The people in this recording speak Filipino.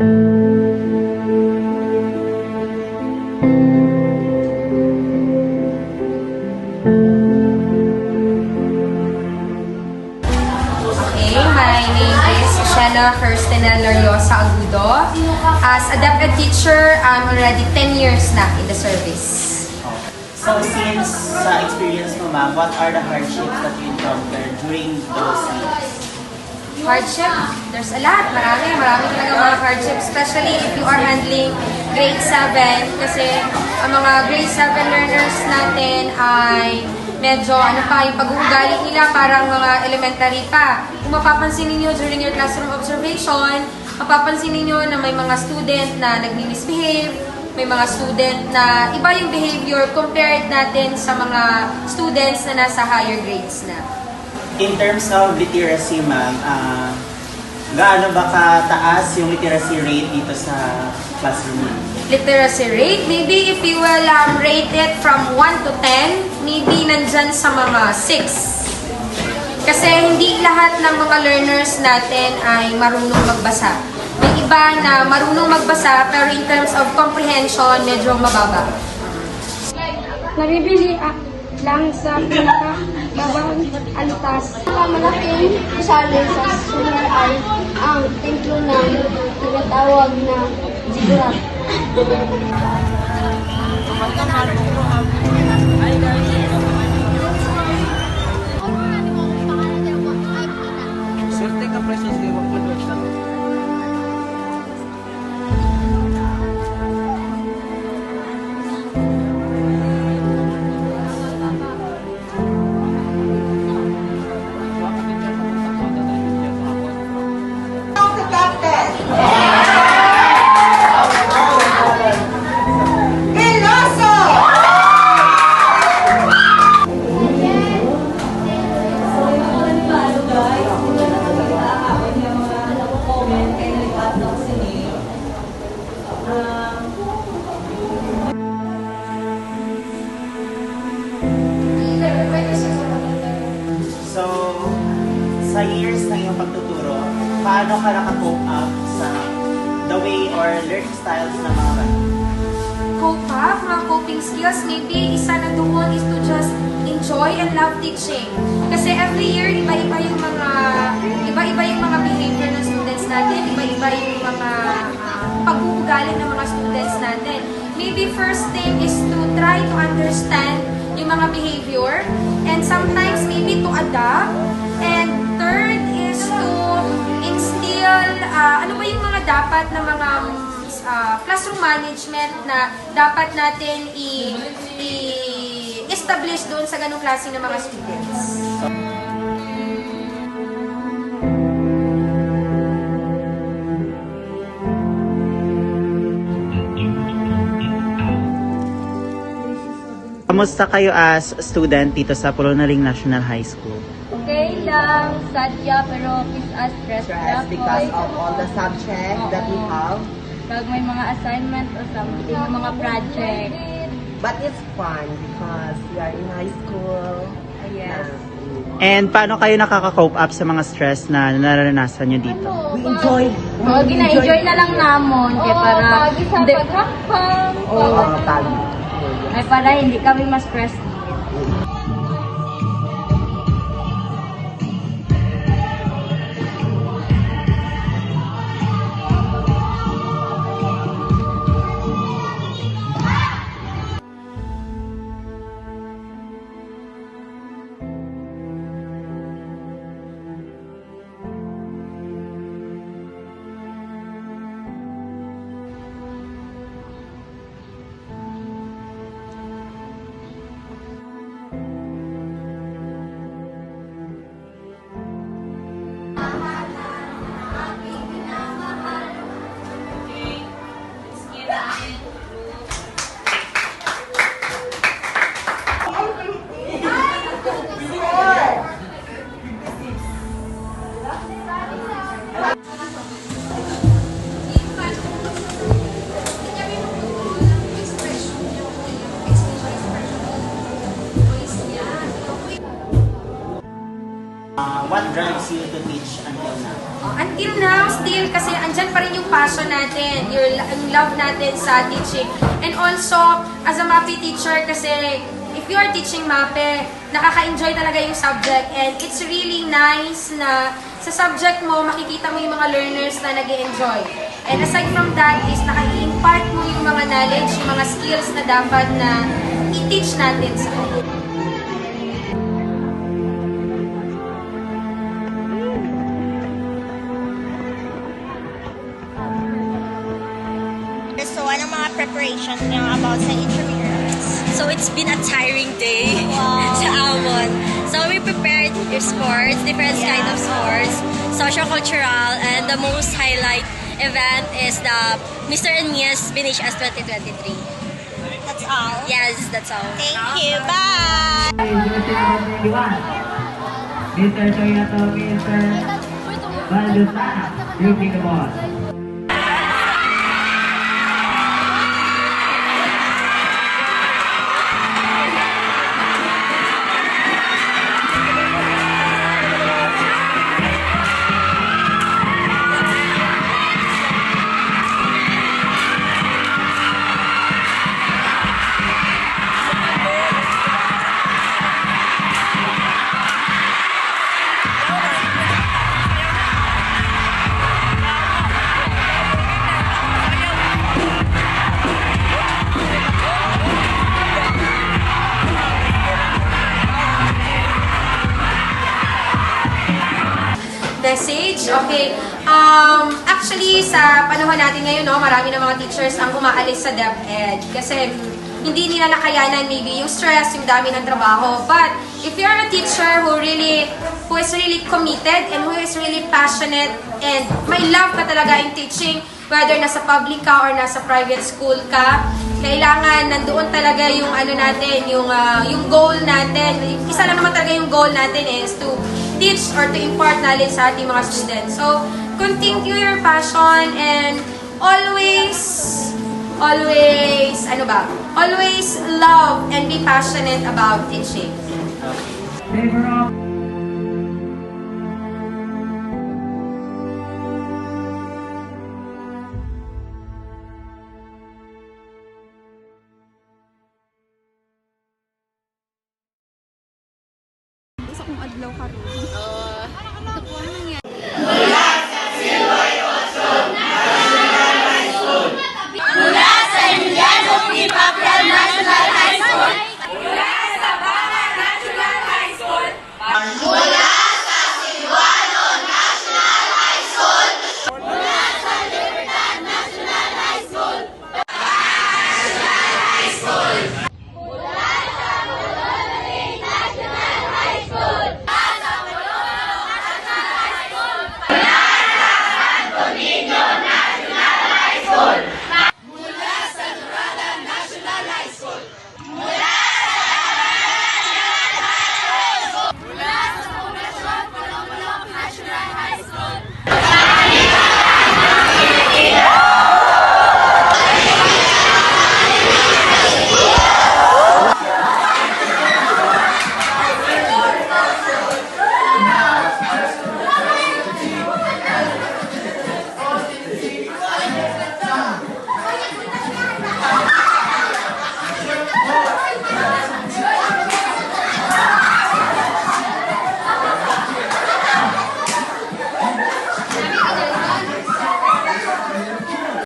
Shanna Kirstena Loriosa Agudo. As adapted teacher, I'm already 10 years na in the service. So since sa experience mo ma'am, what are the hardships that you encountered during those years? Hardship, there's a lot. Marami, marami talaga mga hardship. Especially if you are handling grade 7. Kasi ang mga grade 7 learners natin ay medyo ano pa, yung pag-uugali nila parang mga elementary pa. Kung mapapansin ninyo during your classroom observation, mapapansin ninyo na may mga student na nagmi-misbehave, may mga student na iba yung behavior compared natin sa mga students na nasa higher grades na. In terms of literacy ma'am, ah, gaano ba kataas yung literacy rate dito sa classroom niyo? literacy rate. Maybe if you will um, rate it from 1 to 10, maybe nandyan sa mga 6. Kasi hindi lahat ng mga learners natin ay marunong magbasa. May iba na marunong magbasa pero in terms of comprehension, medyo mababa. Nabibili ah, lang sa babang antas. Malaking isali sa sunan ay ang templo ng tinatawag na zigurat. Suerte pagtuturo, paano ka nakakope up sa the way or learning styles ng mga bata? cope up, mga coping skills, maybe isa na doon is to just enjoy and love teaching. Kasi every year, iba-iba yung mga, iba-iba yung mga behavior ng students natin, iba-iba yung mga uh, pag-uugali ng mga students natin. Maybe first thing is to try to understand yung mga behavior and sometimes maybe to adapt. And uh, ano ba yung mga dapat na mga uh, classroom management na dapat natin i-establish doon sa ganong klase ng mga students. Kamusta kayo as student dito sa Polonaring National High School? Lang, sadya, pero is as stress stress because of all the subjects that we have. Pag may mga assignment o something, mga project. But it's fun because we are in high school. Yes. And paano kayo nakaka-cope up sa mga stress na nararanasan nyo dito? We enjoy. Oh, gina-enjoy na lang namon kaya para hindi Oo, oh, tagi. ay para hindi kami ma-stress Until now, still, kasi andyan pa rin yung passion natin, your, yung love natin sa teaching. And also, as a MAPE teacher, kasi if you are teaching MAPE, nakaka-enjoy talaga yung subject. And it's really nice na sa subject mo, makikita mo yung mga learners na nag enjoy And aside from that is naka-impart mo yung mga knowledge, yung mga skills na dapat na i-teach natin sa kanila. Preparation niyo about sa interviews? So it's been a tiring day Wow. sa Amon. So we prepared your sports, different Yeah. kind of sports, social cultural, and the most highlight event is the Mr. and Mia's Binishas 2023. That's all. Yes, that's all. Thank you. Bye! Mr. Toyota, Mr. Valdosana, you pick the ball. Okay. Um, actually, sa panahon natin ngayon, no, marami na mga teachers ang umaalis sa DepEd. Kasi hindi nila nakayanan maybe yung stress, yung dami ng trabaho. But if you're a teacher who really, who is really committed and who is really passionate and may love ka talaga in teaching, whether nasa public ka or nasa private school ka, kailangan nandoon talaga yung ano natin, yung ah, yung goal natin. Isa lang naman talaga yung goal natin is to teach or to impart knowledge sa ating mga students. So, continue your passion and always always ano ba? Always love and be passionate about teaching. Favor of Isa kong adlaw karon.